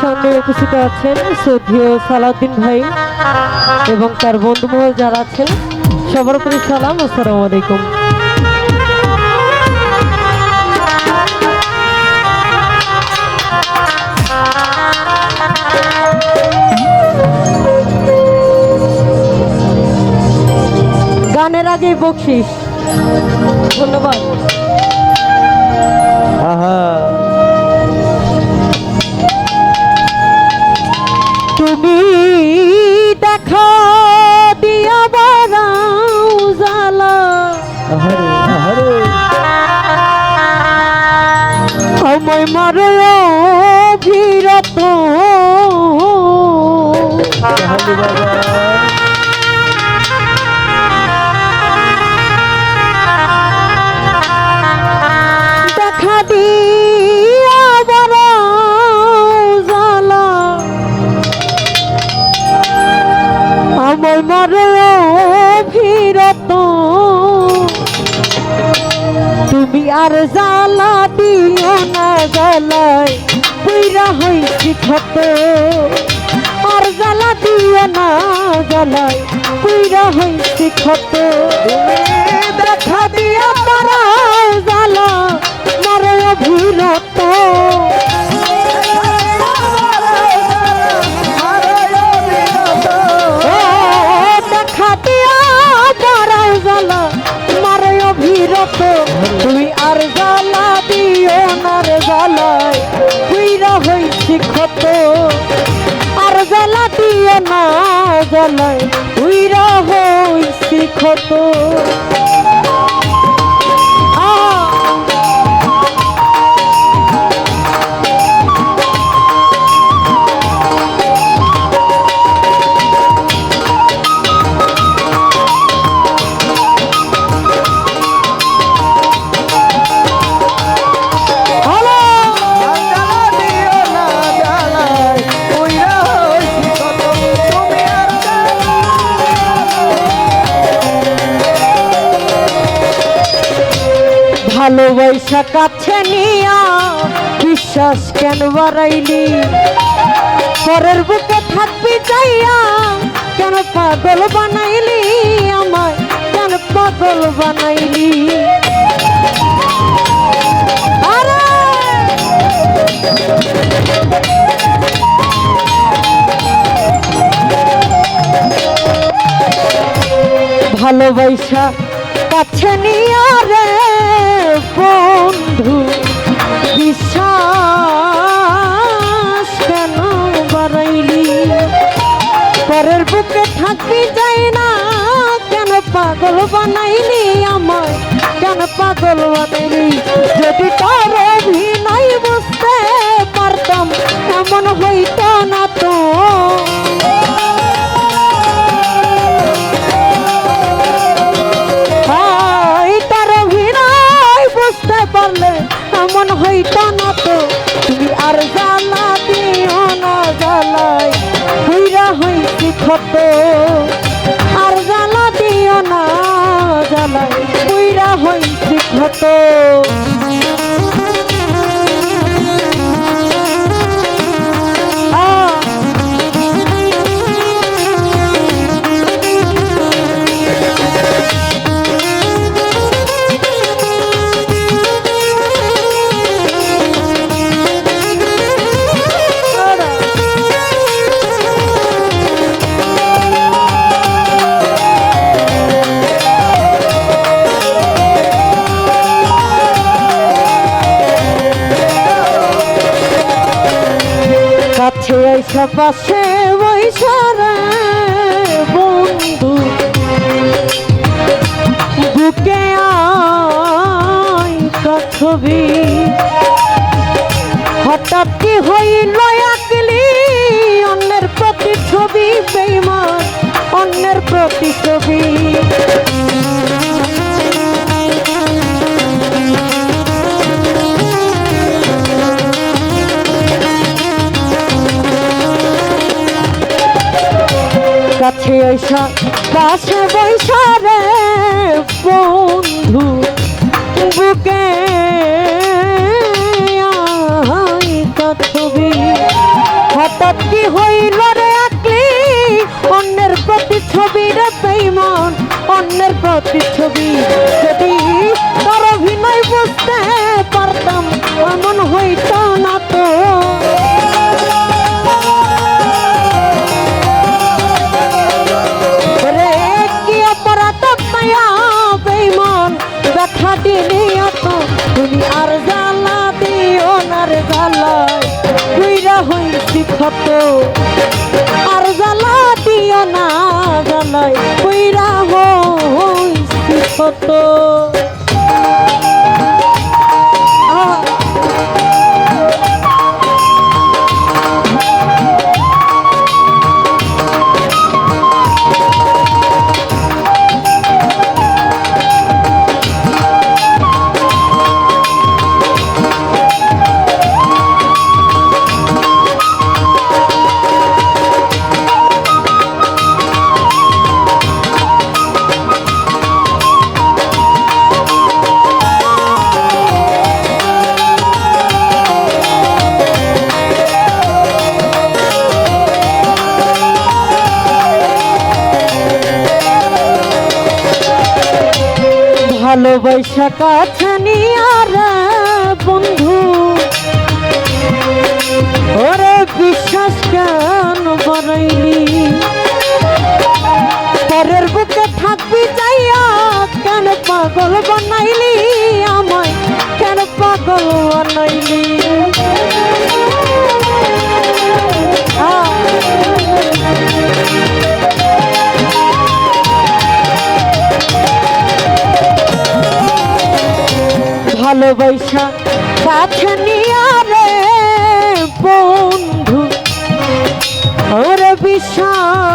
সামনে উপস্থিত আছেন সৌধীয় সালাউদ্দিন ভাই এবং তার বন্ধু বন্ধুমহল যারা আছেন, সবার প্রতি সালাম, আসসালামু আলাইকুম। গানের আগে বকশিস। ধন্যবাদ। আমায় আর জ্বালা দিও না জ্বালায়, পুইরা হইছি ক্ষত। আর জ্বালা দিও না জ্বালায়, পুইরা হইছি ক্ষত। দেখা দিয়া তারা জ্বালা আর জ্বালা দিও না জ্বালায় উইরা হইছি ক্ষত। ভালোবাসা কাছে নিয়া বিশ্বাস কেন বাড়াইলি? পরের বুকে থাকবি যাইয়া কেন পাগল বানাইলি আমায়? কেন পাগল বানাইলি? ভালোবাসা কাছে নিয়া পরের বুকে থাকবি যাই না। কেন পাগল বানাইলি আমায়? কেন পাগল বানাইলি? যদি তোর অভিনয় বুঝতে পারতাম, এমন হইতো না তো। তার অভিনয় বুঝতে পারলে এমন হইতো হইছি আর জ্বালা দিও না জ্বালাই হইরা হইছি ক্ষত। পাশে বৈশারা বন্ধু। বুকে ছবি হঠাৎ কি হইল একলি? অন্যের প্রতি ছবি বেইমান, অন্যের প্রতি ছবি বৈশা পাশে বৈশা রে বন্ধু, বুকে হঠাৎ কি হইল রে আকলি? অন্যের প্রতি ছবি রে বেইমান, অন্যের প্রতি ছবি কত আশা কাছে নিয়ারা বন্ধু। ওরে বিশ্বাস কেন বরাইলি পরের বুকে থাকবি যাইয়া কেন পাগল বানাইলি আমায়? কেন পাগল বানাইলি? বন্ধু ওরে বিশাল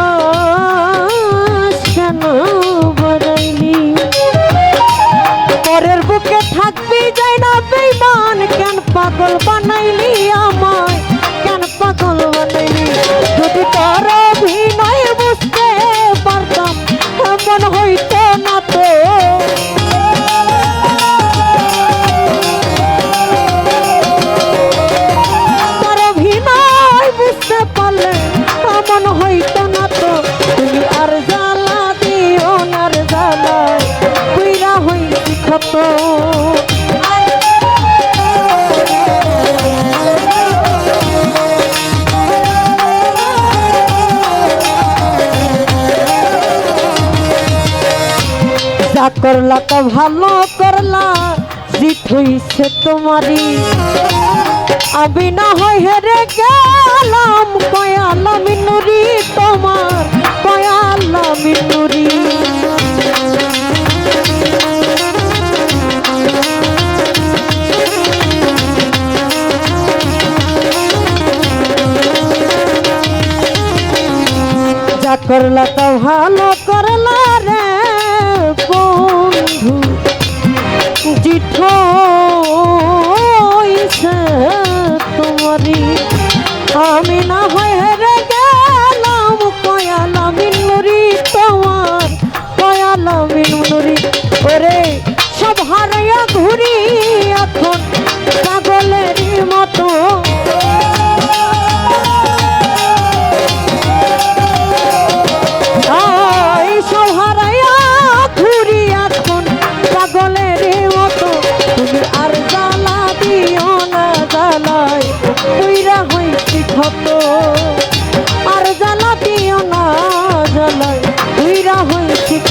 করলা তো ভালো করলা, জিত হইছে তোমারি আমি না হয় হেরে গেলাম কয়ালামি নুরি তোমার।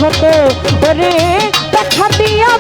হতো ওরে দেখা দিয়া